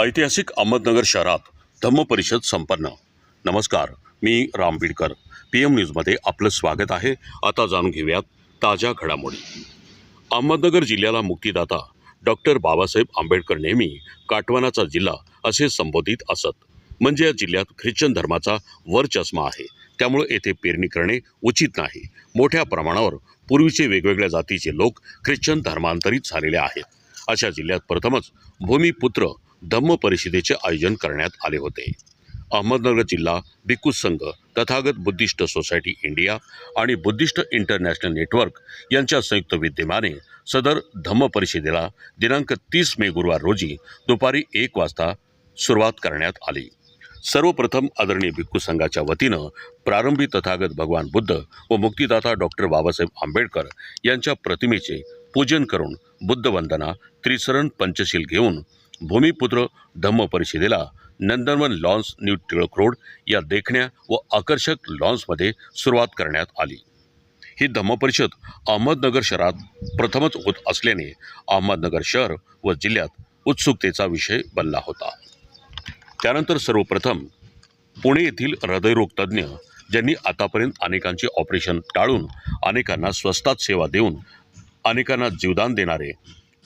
ऐतिहासिक अहमदनगर शहरात धम्म परिषद संपन्न. नमस्कार मी राम बीडकर पी एम न्यूजमध्ये आपलं स्वागत आहे. आता जाणून घेऊयात ताज्या घडामोडी. अहमदनगर जिल्ह्याला मुक्तीदाता डॉक्टर बाबासाहेब आंबेडकर नेहमी काटवानाचा जिल्हा असे संबोधित असत. म्हणजे या जिल्ह्यात ख्रिश्चन धर्माचा वरचष्मा आहे. त्यामुळे येथे पेरणी करणे उचित नाही. मोठ्या प्रमाणावर पूर्वीचे वेगवेगळ्या जातीचे लोक ख्रिश्चन धर्मांतरित झालेले आहेत. अशा जिल्ह्यात प्रथमच भूमिपुत्र धम्म परिषदेचे आयोजन करण्यात आले होते. अहमदनगर जिल्हा Bhikkhu Sangh Tathagat Buddhist society India आणि बुद्धिस्ट इंटरनॅशनल नेटवर्क यांच्या संयुक्त विद्यमाने सदर धम्म परिषदेला दिनांक तीस मे गुरुवार रोजी दुपारी एक वाजता सुरुवात करण्यात आली. सर्वप्रथम आदरणीय भिक्खू संघाच्या वतीनं प्रारंभी तथागत भगवान बुद्ध व मुक्तिदाता डॉक्टर बाबासाहेब आंबेडकर यांच्या प्रतिमेचे पूजन करून बुद्धवंदना त्रिसरण पंचशील घेऊन भूमिपुत्र धम्म परिषदेला Nandanvan lawns new Tilak road या देखण्या व आकर्षक लॉन्समध्ये सुरुवात करण्यात आली. ही धम्म परिषद अहमदनगर शहरात प्रथमच होत असल्याने अहमदनगर शहर व जिल्ह्यात उत्सुकतेचा विषय बनला होता. त्यानंतर सर्वप्रथम पुणे येथील हृदयरोग तज्ज्ञ ज्यांनी आतापर्यंत अनेकांचे ऑपरेशन टाळून अनेकांना स्वस्तात सेवा देऊन अनेकांना जीवदान देणारे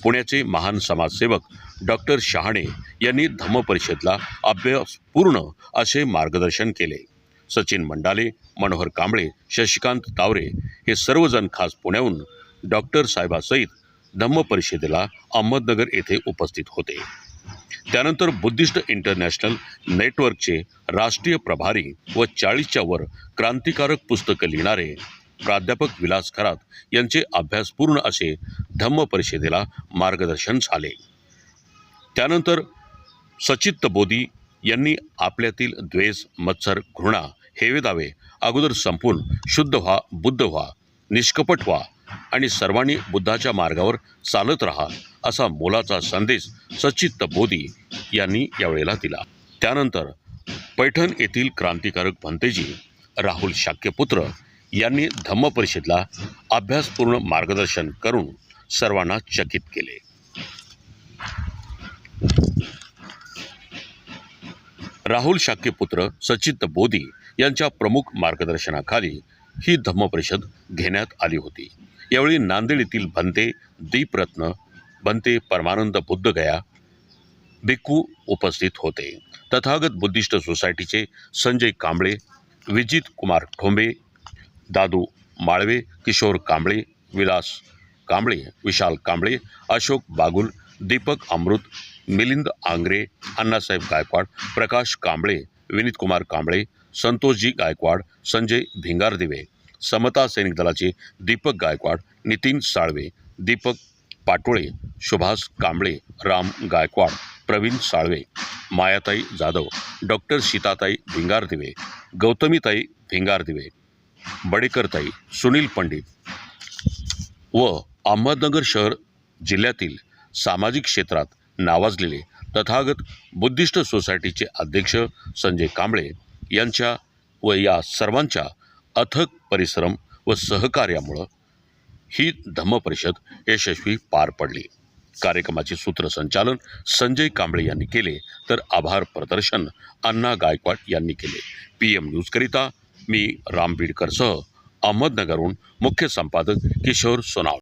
पुण्याचे महान समाजसेवक डॉक्टर शहाणे यांनी धम्मपरिषदला अभ्यासपूर्ण असे मार्गदर्शन केले. सचिन मंडाले मनोहर कांबळे शशिकांत तावरे हे सर्वजण खास पुण्याहून डॉक्टर साहेबासहित धम्म परिषदेला अहमदनगर येथे उपस्थित होते. त्यानंतर बुद्धिस्ट इंटरनॅशनल नेटवर्कचे राष्ट्रीय प्रभारी व चाळीसच्या वर क्रांतिकारक पुस्तकं लिहिणारे प्राध्यापक विलास खरात यांचे अभ्यासपूर्ण असे धम्म परिषदेला मार्गदर्शन झाले. त्यानंतर सचित्त बोधी यांनी आपल्यातील द्वेष मत्सर घृणा हेवे दावे अगोदर संपून शुद्ध व्हा बुद्ध व्हा निष्कपट व्हा आणि सर्वांनी बुद्धाच्या मार्गावर चालत राहा असा मोलाचा संदेश सचित्त बोधी यांनी यावेळेला दिला. त्यानंतर पैठण येथील क्रांतिकारक भंतेजी राहुल शाक्यपुत्र यांनी धम्म परिषदला अभ्यासपूर्ण मार्गदर्शन करून सर्वांना चकित केले. राहुल शाक्यपुत्र सचित बोधी यांच्या प्रमुख मार्गदर्शनाखाली ही धम्म परिषद घेण्यात आली होती. यावेळी नांदेड येथील भंते दीपरत्न भंते परमानंद बुद्धगया भिक्खू उपस्थित होते. तथागत बुद्धिस्ट सोसायटीचे संजय कांबळे विजित कुमार ठोंबे दादू माळवे किशोर कांबळे विलास कांबळे विशाल कांबळे अशोक बागुल दीपक अमृत मिलिंद आंग्रे अण्णासाहेब गायकवाड प्रकाश कांबळे विनीत कुमार कांबळे संतोषजी गायकवाड संजय भिंगारदिवे समता सैनिक दलाचे दीपक गायकवाड नितीन साळवे दीपक पाटोळे सुभाष कांबळे राम गायकवाड प्रवीण साळवे मायाताई जाधव डॉक्टर सीताताई भिंगारदिवे गौतमीताई भिंगारदिवे बडेकरताई सुनील पंडित व अहमदनगर शहर जिल्ह्यातील सामाजिक क्षेत्रात नावाजलेले तथागत बुद्धिस्ट सोसायटीचे अध्यक्ष संजय कांबळे यांच्या व या सर्वांच्या अथक परिश्रम व सहकार्यामुळं ही धम्म परिषद यशस्वी पार पडली. कार्यक्रमाचे सूत्रसंचालन संजय कांबळे यांनी केले तर आभार प्रदर्शन अण्णा गायकवाड यांनी केले. पी एम न्यूजकरिता मी राम बीडकरसह अहमदनगरहून मुख्य संपादक किशोर सोनाव